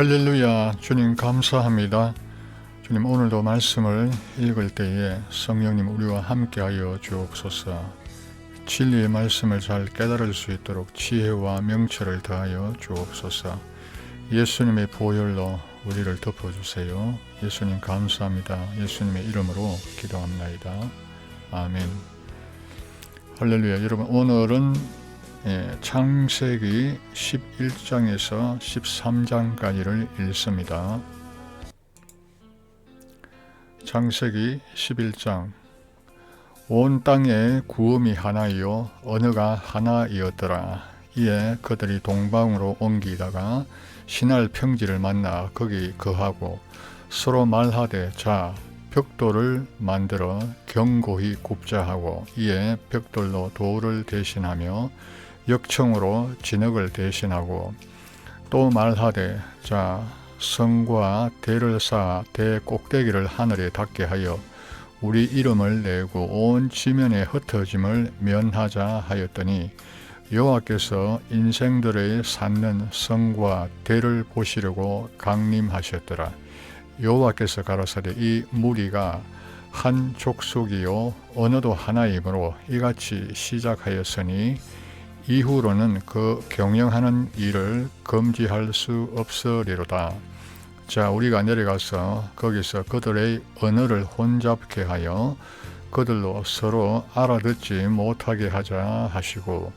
할렐루야 주님 감사합니다. 주님 오늘도 말씀을 읽을 때에 성령님 우리와 함께하여 주옵소서. 진리의 말씀을 잘 깨달을 수 있도록 지혜와 명철을 더하여 주옵소서. 예수님의 보혈로 우리를 덮어주세요. 예수님 감사합니다. 예수님의 이름으로 기도합나이다. 아멘. 할렐루야. 여러분 오늘은 예, 창세기 11장에서 13장까지를 읽습니다. 창세기 11장 온 땅에 구음이 하나이요 언어가 하나이었더라. 이에 그들이 동방으로 옮기다가 신할 평지를 만나 거기 거하고 서로 말하되 자 벽돌을 만들어 견고히 굽자 하고 이에 벽돌로 돌을 대신하며 역청으로 진흙을 대신하고 또 말하되 자 성과 대를 쌓아 대 꼭대기를 하늘에 닿게 하여 우리 이름을 내고 온 지면에 흩어짐을 면하자 하였더니 여호와께서 인생들의 쌓는 성과 대를 보시려고 강림하셨더라. 여호와께서 가라사대 이 무리가 한 족속이요 언어도 하나이므로 이같이 시작하였으니 이후로는 그 경영하는 일을 금지할 수 없으리로다. 자, 우리가 내려가서 거기서 그들의 언어를 혼잡케 하여 그들로 서로 알아듣지 못하게 하자 하시고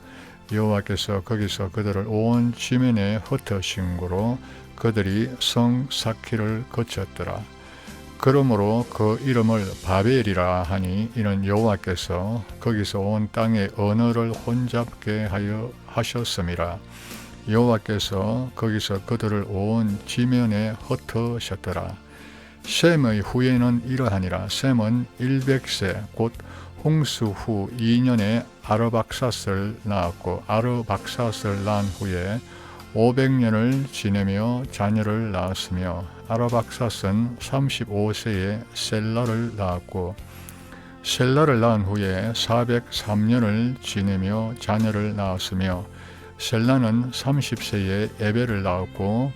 여호와께서 거기서 그들을 온 지면에 흩어신 거로 그들이 성 사키를 거쳤더라. 그러므로 그 이름을 바벨이라 하니 이는 여호와께서 거기서 온 땅의 언어를 혼잡게 하여 하셨음이라. 여호와께서 거기서 그들을 온 지면에 흩으셨더라. 셈의 후에는 이러하니라. 셈은 100세 곧 홍수 후 2년에 아르박사스를 낳았고 아르박사스를 낳은 후에 500년을 지내며 자녀를 낳았으며 아라박사스는 35세에 셀라를 낳았고 셀라를 낳은 후에 403년을 지내며 자녀를 낳았으며 셀라는 30세에 에벨을 낳았고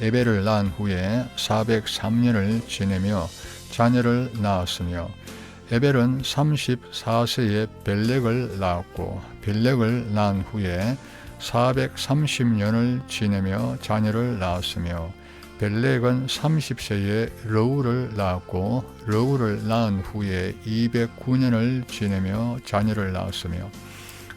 에벨을 낳은 후에 403년을 지내며 자녀를 낳았으며 에벨은 34세에 벨렉을 낳았고 벨렉을 낳은 후에 430년을 지내며 자녀를 낳았으며 벨렉은 30세에 러우를 낳았고 러우를 낳은 후에 209년을 지내며 자녀를 낳았으며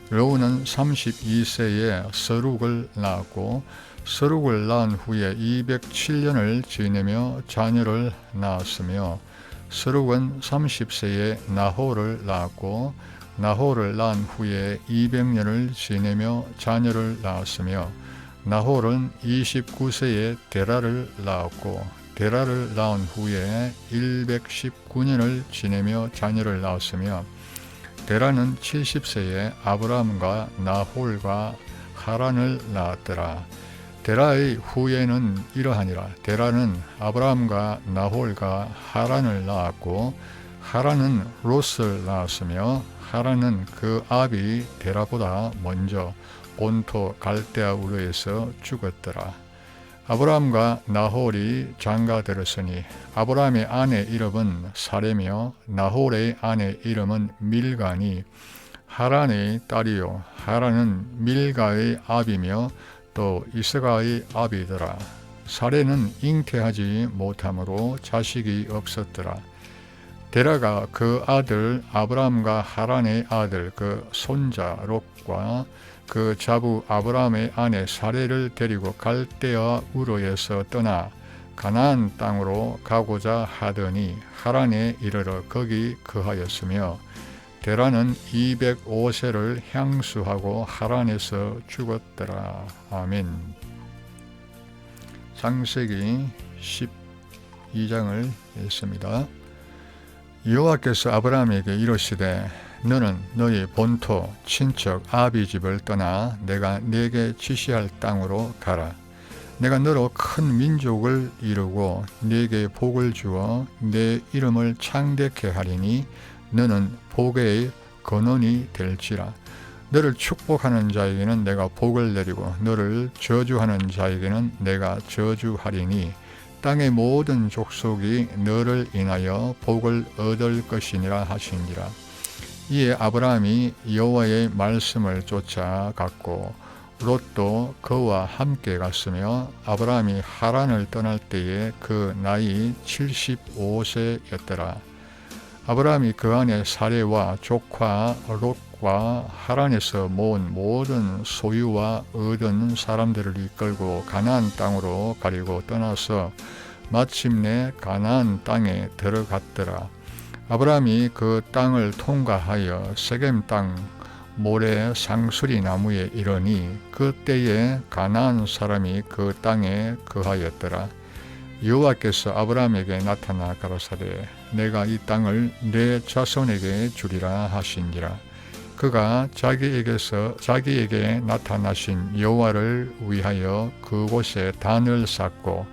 러우는 32세에 서룩을 낳았고 서룩을 낳은 후에 207년을 지내며 자녀를 낳았으며 서룩은 30세에 나호를 낳았고 나홀을 낳은 후에 200년을 지내며 자녀를 낳았으며 나홀은 29세에 데라를 낳았고 데라를 낳은 후에 119년을 지내며 자녀를 낳았으며 데라는 70세에 아브라함과 나홀과 하란을 낳았더라. 데라의 후예는 이러하니라. 데라는 아브라함과 나홀과 하란을 낳았고 하란은 롯을 낳았으며 하란은 그 아비 데라보다 먼저 본토 갈대아 우르에서 죽었더라. 아브라함과 나홀이 장가 들었으니 아브라함의 아내 이름은 사레며 나홀의 아내 이름은 밀가니 하란의 딸이요 하란은 밀가의 아비며 또 이스가의 아비더라. 사레는 잉태하지 못하므로 자식이 없었더라. 데라가 그 아들 아브라함과 하란의 아들 그 손자 롯과 그 자부 아브라함의 아내 사레를 데리고 갈대아 우르에서 떠나 가나안 땅으로 가고자 하더니 하란에 이르러 거기 거하였으며 데라는 205세를 향수하고 하란에서 죽었더라. 아멘. 창세기 12장을 읽습니다. 여호와께서 아브라함에게 이르시되 너는 너희 본토 친척 아비 집을 떠나 내가 네게 지시할 땅으로 가라. 내가 너로 큰 민족을 이루고 네게 복을 주어 내 이름을 창대케 하리니 너는 복의 근원이 될지라. 너를 축복하는 자에게는 내가 복을 내리고 너를 저주하는 자에게는 내가 저주하리니 땅의 모든 족속이 너를 인하여 복을 얻을 것이니라 하시니라. 이에 아브라함이 여호와의 말씀을 쫓아갔고 롯도 그와 함께 갔으며 아브라함이 하란을 떠날 때에 그 나이 75세였더라. 아브라함이 그 안에 사례와 조카 롯 과 하란에서 모은 모든 소유와 얻은 사람들을 이끌고 가나안 땅으로 가리고 떠나서 마침내 가나안 땅에 들어갔더라. 아브라함이 그 땅을 통과하여 세겜 땅 모래 상수리 나무에 이르니 그때에 가나안 사람이 그 땅에 거하였더라. 여호와께서 아브라함에게 나타나 가로사대 내가 이 땅을 내 자손에게 주리라 하신지라. 그가 자기에게서 자기에게 나타나신 여호와를 위하여 그곳에 단을 쌓고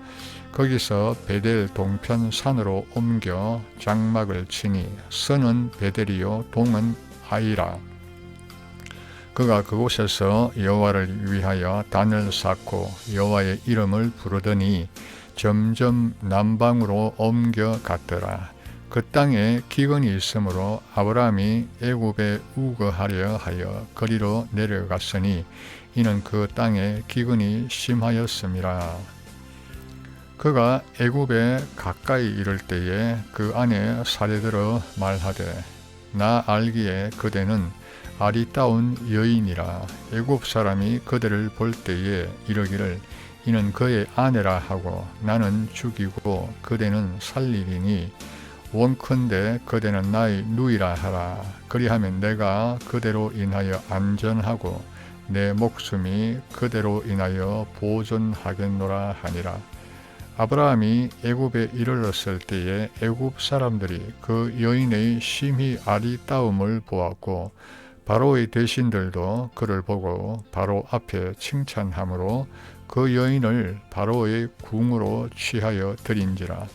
거기서 베델 동편 산으로 옮겨 장막을 치니 선은 베델이요 동은 아이라. 그가 그곳에서 여호와를 위하여 단을 쌓고 여호와의 이름을 부르더니 점점 남방으로 옮겨 갔더라. 그 땅에 기근이 있으므로 아브라함이 애굽에 우거하려 하여 거리로 내려갔으니 이는 그 땅에 기근이 심하였음이라. 그가 애굽에 가까이 이를 때에 그 안에 사례들어 말하되 나 알기에 그대는 아리따운 여인이라 애굽 사람이 그대를 볼 때에 이르기를 이는 그의 아내라 하고 나는 죽이고 그대는 살리리니 원컨대 그대는 나의 누이라 하라 그리하면 내가 그대로 인하여 안전하고 내 목숨이 그대로 인하여 보존하겠노라 하니라 아브라함이 애굽에 이르렀을 때에 애굽 사람들이 그 여인의 심히 아리따움을 보았고 바로의 대신들도 그를 보고 바로 앞에 칭찬함으로 그 여인을 바로의 궁으로 취하여 드린지라.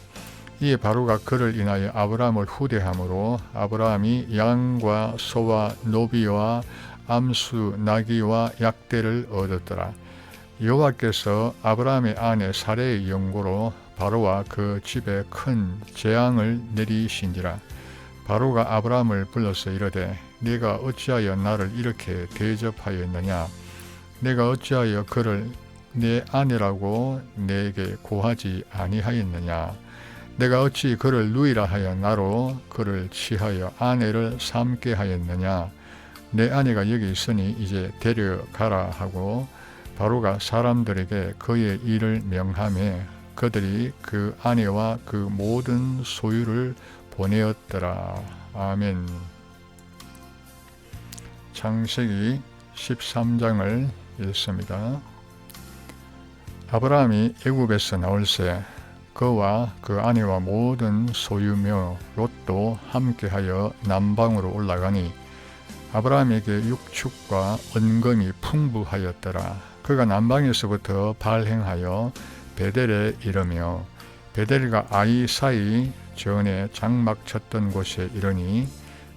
이에 바로가 그를 인하여 아브라함을 후대함으로 아브라함이 양과 소와 노비와 암수 나귀와 약대를 얻었더라. 여호와께서 아브라함의 아내 사례의 영고로 바로와 그 집에 큰 재앙을 내리신지라. 바로가 아브라함을 불러서 이르되 네가 어찌하여 나를 이렇게 대접하였느냐 내가 어찌하여 그를 내 아내라고 내게 고하지 아니하였느냐 내가 어찌 그를 누이라 하여 나로 그를 취하여 아내를 삼게 하였느냐 내 아내가 여기 있으니 이제 데려가라 하고 바로가 사람들에게 그의 일을 명함에 그들이 그 아내와 그 모든 소유를 보내었더라. 아멘. 창세기 13장을 읽습니다. 아브라함이 애굽에서 나올 새 그와 그 아내와 모든 소유며 롯도 함께하여 남방으로 올라가니 아브라함에게 육축과 은금이 풍부하였더라. 그가 남방에서부터 발행하여 베델에 이르며 베델과 아이 사이 전에 장막 쳤던 곳에 이르니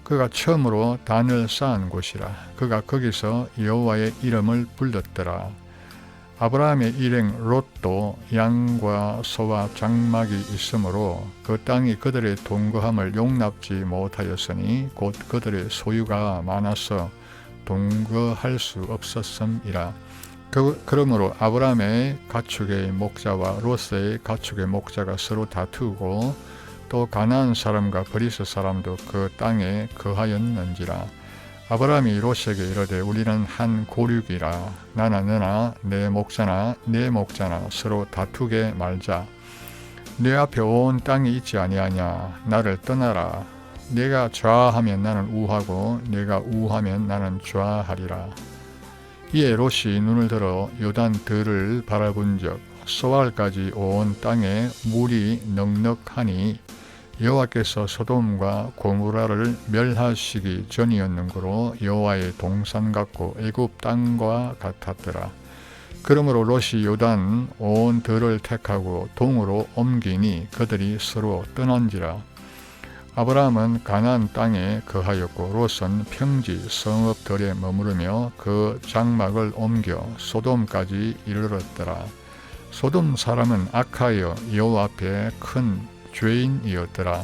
그가 처음으로 단을 쌓은 곳이라 그가 거기서 여호와의 이름을 불렀더라 아브라함의 일행 롯도 양과 소와 장막이 있으므로 그 땅이 그들의 동거함을 용납지 못하였으니 곧 그들의 소유가 많아서 동거할 수 없었음이라. 그, 그러므로 아브라함의 가축의 목자와 롯의 가축의 목자가 서로 다투고 또 가나안 사람과 브리스 사람도 그 땅에 거하였는지라 아브라함이 롯에게 이르되 우리는 한 고륙이라. 나나 너나 내 목자나 내 목자나 서로 다투게 말자. 내 앞에 온 땅이 있지 아니하냐? 나를 떠나라. 내가 좌하면 나는 우하고 내가 우하면 나는 좌하리라. 이에 롯이 눈을 들어 요단 들을 바라본 적소알까지 온 땅에 물이 넉넉하니 여호와께서 소돔과 고무라를 멸하시기 전이었는고로 여호와의 동산 같고 애굽 땅과 같았더라. 그러므로 롯이 요단 온 들을 택하고 동으로 옮기니 그들이 서로 떠난지라. 아브라함은 가나안 땅에 거하였고 롯은 평지 성읍들에 머무르며 그 장막을 옮겨 소돔까지 이르렀더라. 소돔 사람은 악하여 여호와 앞에 큰 죄인이었더라.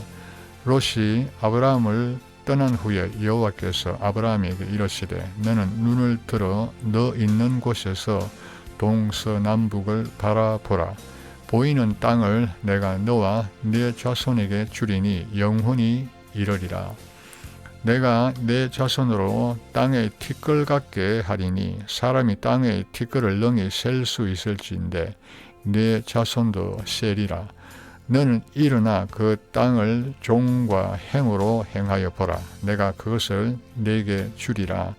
롯이 아브라함을 떠난 후에 여호와께서 아브라함에게 이르시되 너는 눈을 들어 너 있는 곳에서 동서남북을 바라보라. 보이는 땅을 내가 너와 네 자손에게 주리니 영혼이 이르리라. 내가 내 자손으로 땅의 티끌 같게 하리니 사람이 땅의 티끌을 능히 셀 수 있을지인데 내 자손도 세리라. 너는 일어나 그 땅을 종과 행으로 행하여 보라. 내가 그것을 내게 주리라.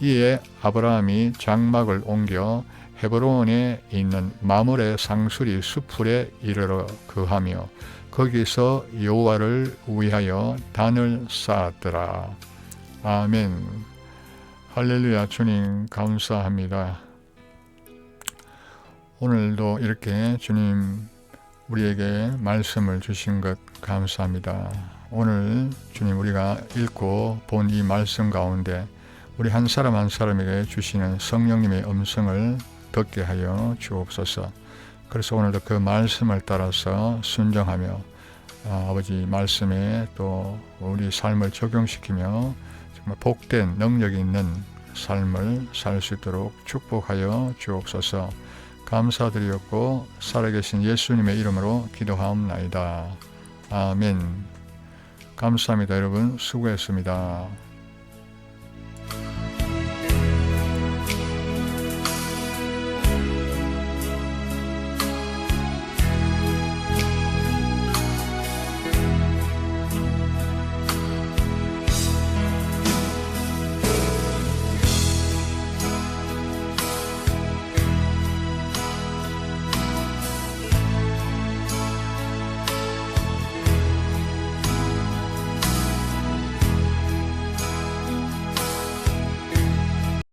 이에 아브라함이 장막을 옮겨 헤브론에 있는 마물의 상수리 수풀에 이르러 거하며 거기서 여호와를 위하여 단을 쌓았더라. 아멘. 할렐루야 주님 감사합니다. 오늘도 이렇게 주님 우리에게 말씀을 주신 것 감사합니다. 오늘 주님 우리가 읽고 본 이 말씀 가운데 우리 한 사람 한 사람에게 주시는 성령님의 음성을 듣게 하여 주옵소서. 그래서 오늘도 그 말씀을 따라서 순종하며 아, 아버지 말씀에 또 우리 삶을 적용시키며 정말 복된 능력 있는 삶을 살 수 있도록 축복하여 주옵소서. 감사드리었고 살아계신 예수님의 이름으로 기도하옵나이다. 아멘. 감사합니다 여러분 수고했습니다.